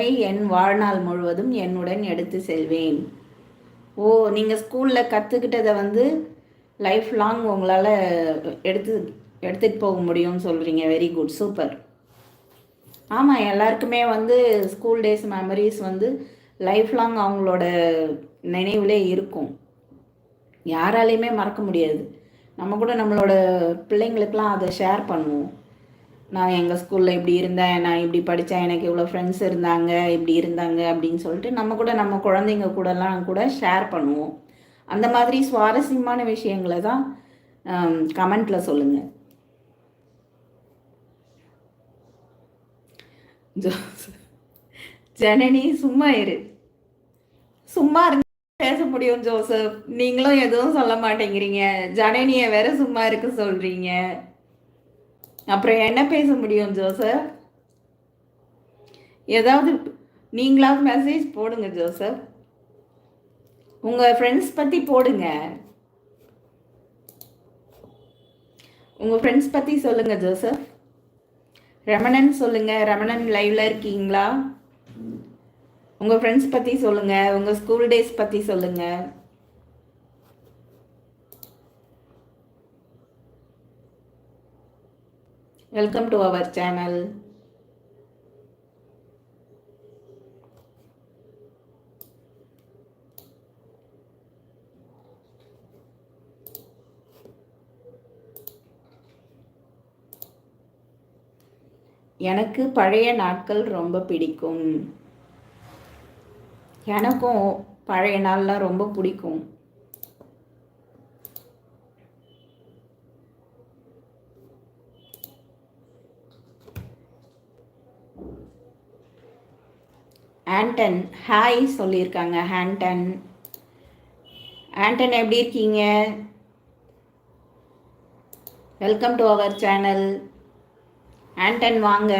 என் வாழ்நாள் முழுவதும் என்னுடன் எடுத்து செல்வேன். ஓ நீங்கள் ஸ்கூலில் கற்றுக்கிட்டதை வந்து லைஃப் லாங் உங்களால் எடுத்து எடுத்துகிட்டு போக முடியும்னு சொல்கிறீங்க வெரி குட். சூப்பர். ஆமாம் எல்லாருக்குமே வந்து ஸ்கூல் டேஸ் மெமரிஸ் வந்து லைஃப் லாங் அவங்களோட நினைவுலே இருக்கும். யாராலையுமே மறக்க முடியாது. நம்ம கூட நம்மளோட பிள்ளைங்களுக்கெலாம் அதை ஷேர் பண்ணுவோம். நான் எங்கள் ஸ்கூலில் இப்படி இருந்தேன் நான் இப்படி படித்தேன் எனக்கு இவ்வளோ ஃப்ரெண்ட்ஸ் இருந்தாங்க இப்படி இருந்தாங்க அப்படின்னு சொல்லிட்டு நம்ம கூட நம்ம குழந்தைங்க கூடலாம் கூட ஷேர் பண்ணுவோம். அந்த மாதிரி சுவாரஸ்யமான விஷயங்களை தான் கமெண்ட்டில் சொல்லுங்கள் ஜனனி சும்மா இரு. சும்மா இருந்து பேச முடியும் ஜோசப். நீங்களும் எதுவும் சொல்ல மாட்டேங்கிறீங்க. ஜனனியை வேற சும்மா இருக்க சொல்றீங்க. அப்புறம் என்ன பேச முடியும் ஜோசப்? ஏதாவது நீங்களாவது மெசேஜ் போடுங்க ஜோசப். உங்கள் ஃப்ரெண்ட்ஸ் பற்றி போடுங்க. உங்கள் ஃப்ரெண்ட்ஸ் பற்றி சொல்லுங்கள் ஜோசப். ரமணன் சொல்லுங்கள் ரமணன் லைவில் இருக்கீங்களா? உங்கள் ஃப்ரெண்ட்ஸ் பற்றி சொல்லுங்கள் உங்கள் ஸ்கூல் டேஸ் பற்றி சொல்லுங்கள் வெல்கம் டு அவர் சேனல் எனக்கு பழைய நாட்கள் ரொம்ப பிடிக்கும். எனக்கும் பழைய நாள்லாம் ரொம்ப பிடிக்கும். ஆண்டன் ஹாய் சொல்லியிருக்காங்க ஹேண்டன் ஆண்டன் எப்படி இருக்கீங்க? Welcome to our channel Anton வாங்க.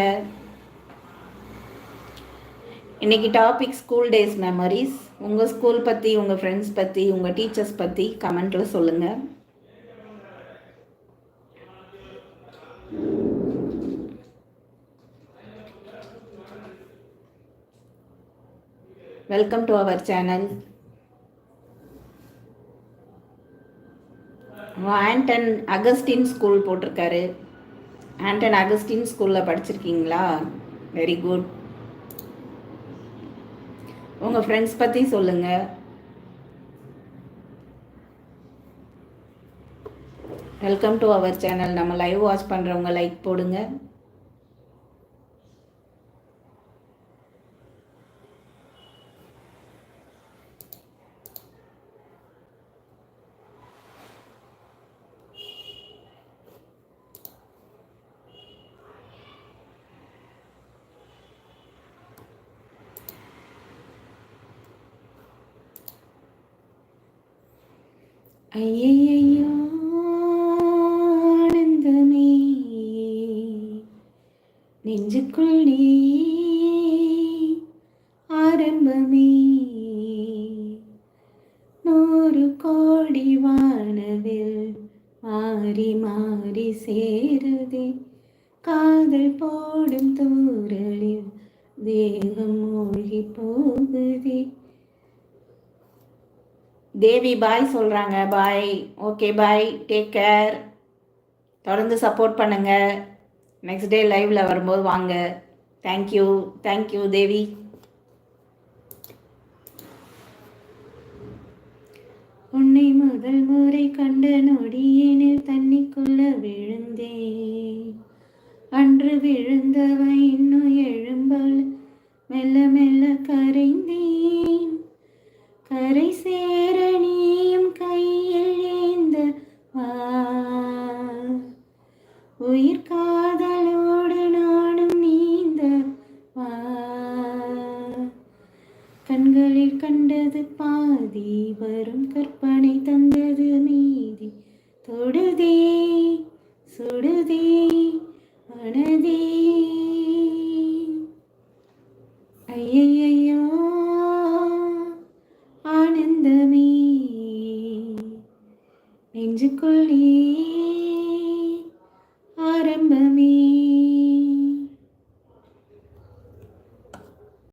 இன்றைக்கி டாபிக் ஸ்கூல் டேஸ் மெமரிஸ் உங்கள் ஸ்கூல் பற்றி உங்கள் ஃப்ரெண்ட்ஸ் பற்றி உங்கள் டீச்சர்ஸ் பற்றி கமெண்ட்டில் சொல்லுங்கள் welcome to our channel Anton Augustine school போட்டிருக்காரு. ஆண்டன் அகஸ்டின் ஸ்கூலில் படிச்சிருக்கீங்களா? வெரி குட் உங்கள் ஃப்ரெண்ட்ஸ் பற்றி சொல்லுங்கள் வெல்கம் டு அவர் சேனல் நம்ம லைவ் வாட்ச் பண்ணுறவங்க லைக் போடுங்க. ஐயையோ ஆனந்தமே. நெஞ்சுக்குள் நீ ஆரம்பமே. நூறு கோடி வானவில் மாறி மாறி சேருதே. காதல் போடும் தூரலில் தேகம் மூழ்கி போகுதே. தேவி பாய் சொல்கிறாங்க bye okay bye take care தொடர்ந்து சப்போர்ட் பண்ணுங்கள் நெக்ஸ்ட் டே லைவில் வரும்போது வாங்க. Thank you thank you Devi. உன்னை முதல் முறை கண்ட நொடியினில் தண்ணிக்குள்ள விழுந்தேன். அன்று விழுந்தவன் இன்னும் உயிர் காதலோடு நானும் நீந்த வா கண்களில் கண்டது பாதி வரும் கற்பனை தந்தது மீதி. தொடுதே சுடுதே மனதே. நெஞ்சுக்குள்ளே ஆரம்பமே.